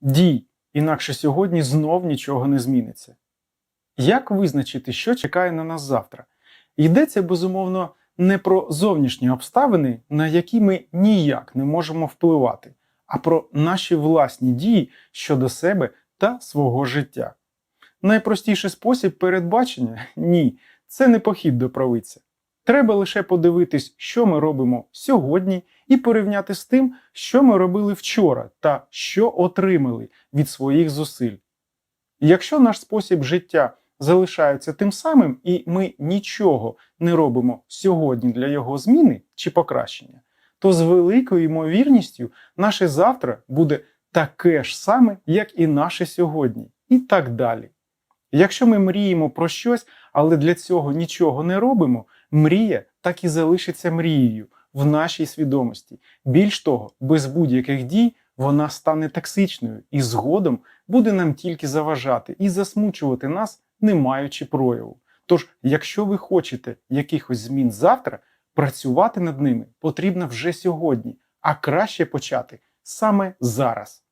Дій, інакше сьогодні знов нічого не зміниться. Як визначити, що чекає на нас завтра? Йдеться безумовно не про зовнішні обставини, на які ми ніяк не можемо впливати, а про наші власні дії щодо себе та свого життя. Найпростіший спосіб передбачення ні, це не похід до правиця. Треба лише подивитись, що ми робимо сьогодні, і порівняти з тим, що ми робили вчора та що отримали від своїх зусиль. Якщо наш спосіб життя залишається тим самим, і ми нічого не робимо сьогодні для його зміни чи покращення, то з великою ймовірністю наше завтра буде таке ж саме, як і наше сьогодні, і так далі. Якщо ми мріємо про щось, але для цього нічого не робимо, мрія так і залишиться мрією в нашій свідомості. Більш того, без будь-яких дій вона стане токсичною і згодом буде нам тільки заважати і засмучувати нас, не маючи прояву. Тож, якщо ви хочете якихось змін завтра, працювати над ними потрібно вже сьогодні, а краще почати саме зараз.